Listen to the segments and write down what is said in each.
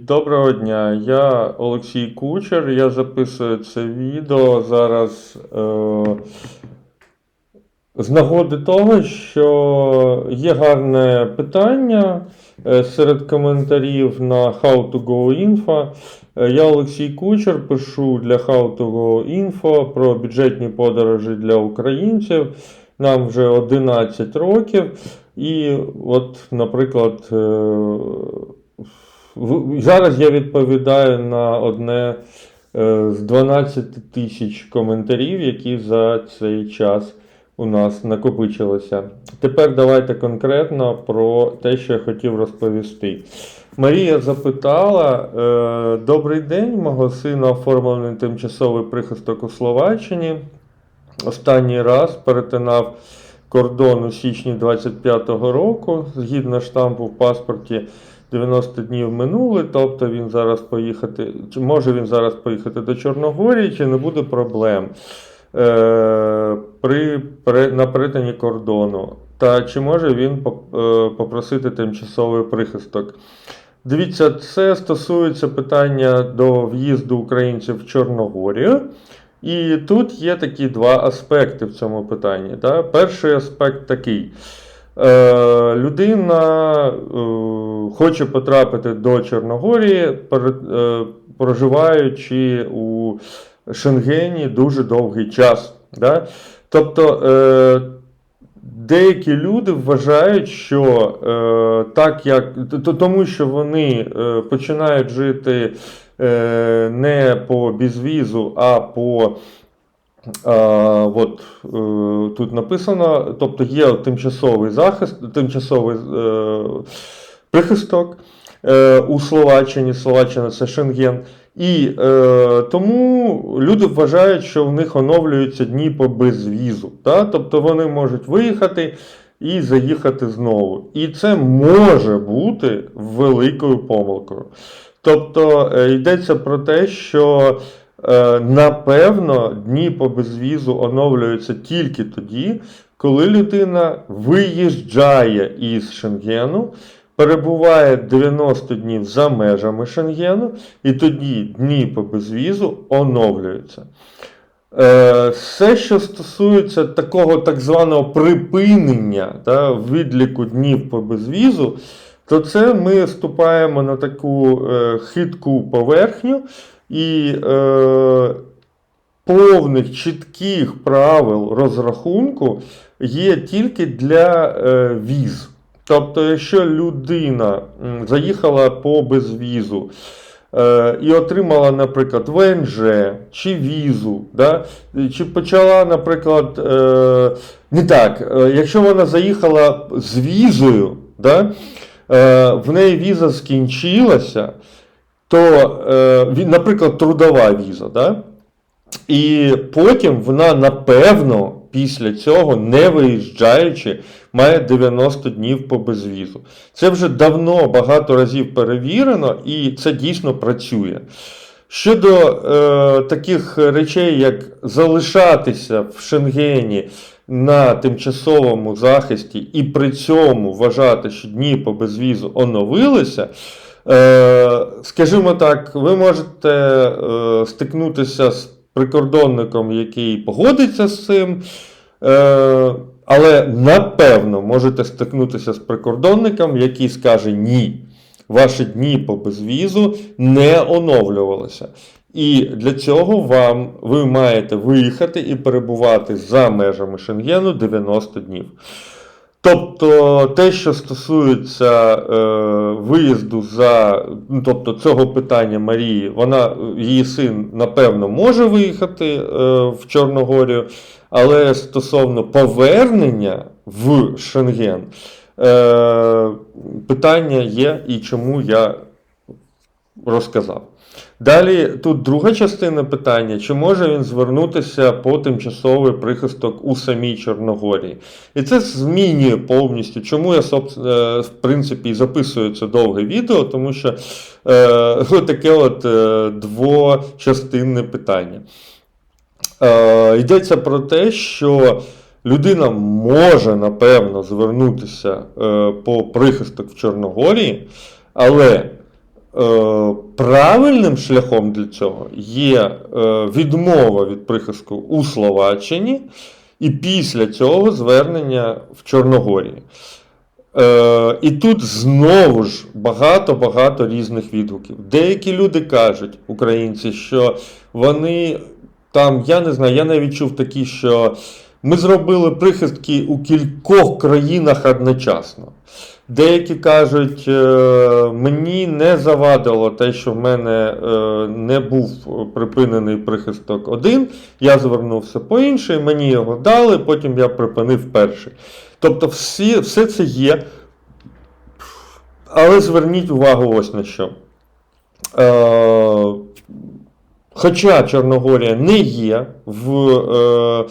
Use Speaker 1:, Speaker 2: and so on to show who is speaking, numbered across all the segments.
Speaker 1: Доброго дня, я Олексій Кучер. Я записую це відео зараз е, з нагоди того, що є гарне питання е, серед коментарів на How to Go Info. Е, Я Олексій Кучер пишу для How to Go Info про бюджетні подорожі для українців. Нам вже 11 років. І от, наприклад, е, Зараз я відповідаю на одне е, з 12 тисяч коментарів, які за цей час у нас накопичилися. Тепер давайте конкретно про те, що я хотів розповісти. Марія запитала: е, Добрий день, мого сина оформлений тимчасовий прихисток у Словаччині. Останній раз перетинав кордон у січні 25-го року, згідно штампу в паспорті. 90 днів минули, тобто він зараз поїхати, чи може він зараз поїхати до Чорногорії, чи не буде проблем е, при, при, на перетині кордону. Та чи може він е, попросити тимчасовий прихисток? Дивіться, це стосується питання до в'їзду українців в Чорногорію. І тут є такі два аспекти в цьому питанні. Да? Перший аспект такий. Е, людина е, хоче потрапити до Чорногорії, е, проживаючи у Шенгені дуже довгий час. Да? Тобто е, деякі люди вважають, що е, так як тому, що вони е, починають жити не по безвізу, а по а, от, е, тут написано, тобто є тимчасовий захист, тимчасовий е, прихисток е, у Словаччині. Словаччина це Шенген. І е, тому люди вважають, що в них оновлюються дні по безвізу. Да? Тобто вони можуть виїхати і заїхати знову. І це може бути великою помилкою. Тобто е, йдеться про те, що Е, Напевно, дні по безвізу оновлюються тільки тоді, коли людина виїжджає із Шенгену, перебуває 90 днів за межами Шенгену, і тоді дні по безвізу оновлюються. Е, Все, що стосується такого так званого припинення та, відліку днів по безвізу, то це ми ступаємо на таку е, хитку поверхню. І е, повних чітких правил розрахунку є тільки для е, віз. Тобто, якщо людина заїхала по безвізу е, і отримала, наприклад, ВНЖ чи візу, да, чи почала, наприклад, е, не так, е, якщо вона заїхала з візою, да, в неї віза скінчилася то, е, наприклад, трудова віза, да? і потім вона, напевно, після цього, не виїжджаючи, має 90 днів по безвізу. Це вже давно багато разів перевірено, і це дійсно працює. Щодо е, таких речей, як залишатися в Шенгені на тимчасовому захисті і при цьому вважати, що дні по безвізу оновилися. Е, Скажімо так, ви можете е, стикнутися з прикордонником, який погодиться з цим. Е, але напевно можете стикнутися з прикордонником, який скаже ні. Ваші дні по безвізу не оновлювалися. І для цього вам ви маєте виїхати і перебувати за межами Шенгену 90 днів. Тобто те, що стосується е, виїзду за ну, тобто цього питання Марії, вона, її син, напевно, може виїхати е, в Чорногорію, але стосовно повернення в Шенген, е, питання є і чому я розказав. Далі тут друга частина питання: чи може він звернутися по тимчасовий прихисток у самій Чорногорії? І це змінює повністю. Чому я е, в принципі записую це довге відео, тому що е, таке от е, двочастинне питання. Е, йдеться про те, що людина може напевно звернутися е, по прихисток в Чорногорії, але правильним шляхом для цього є е, відмова від прихистку у Словаччині і після цього звернення в Чорногорії. Е, і тут знову ж багато-багато різних відгуків. Деякі люди кажуть, українці, що вони там, я не знаю, я навіть чув такі, що ми зробили прихистки у кількох країнах одночасно. Деякі кажуть, е, мені не завадило те, що в мене е, не був припинений прихисток один. Я звернувся по інший, мені його дали, потім я припинив перший. Тобто, всі, все це є. Але зверніть увагу ось на що. Е, хоча Чорногорія не є в е,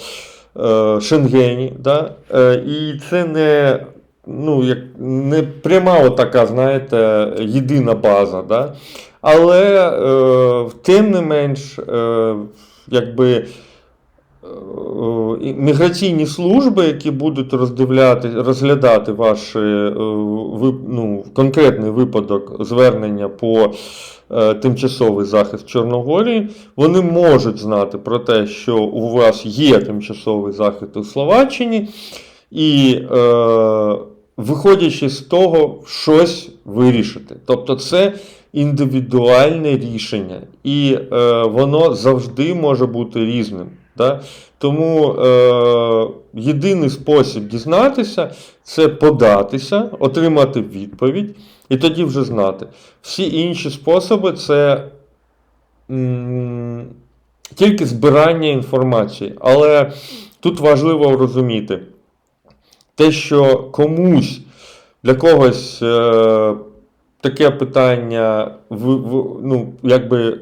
Speaker 1: Шенгені, да, е, і це не, ну, як, не пряма така, знаєте, єдина база. Да, але е, тим не менш, е, якби. Е, Міграційні служби, які будуть роздивляти, розглядати ваш е, ну, конкретний випадок звернення по е, тимчасовий захист Чорногорії, вони можуть знати про те, що у вас є тимчасовий захист у Словаччині, і виходячи з того, щось вирішити. Тобто це індивідуальне рішення, і е, воно завжди може бути різним. Да? Тому е, єдиний спосіб дізнатися це податися, отримати відповідь і тоді вже знати. Всі інші способи це м, тільки збирання інформації. Але тут важливо розуміти те, що комусь для когось. Е, Таке питання, в, в, ну, якби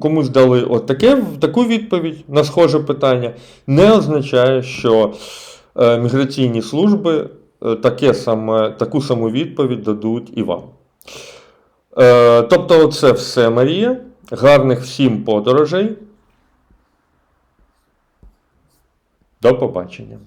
Speaker 1: комусь дали от таке, таку відповідь на схоже питання, не означає, що е, міграційні служби е, таке саме, таку саму відповідь дадуть і вам. Е, тобто, це все, Марія. Гарних всім подорожей. До побачення.